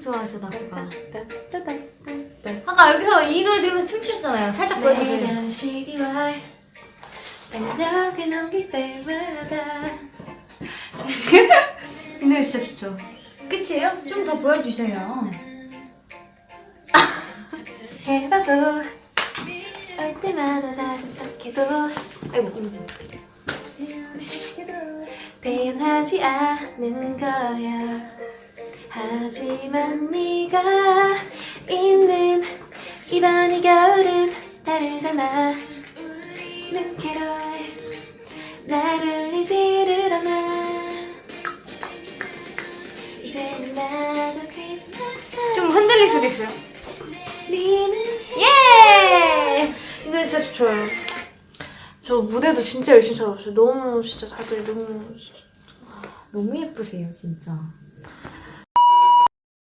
좋아하셔 나보가. 따따따따따. 아까 여기서 이 노래 들으면서 춤추셨잖아요. 살짝 보여주세요. 매년 12월 달력을 넘길 때마다 이 노래 진짜 좋죠 끝이에요? 좀 더 보여주셔요. 해봐도 올 때마다 나도 착해도 아이고 태연하지 않은 거야 하지만 네가 있는 이번 이 겨울은 다르잖아 눈캐롤 날 울리지를 않아 이제 나도 크리스마스 좀 흔들릴 수도 있어요. 예! 이 노래 진짜 좋아요. 저 무대도 진짜 열심히 찾아봤어요. 너무 진짜 다들 너무 너무 예쁘세요 진짜.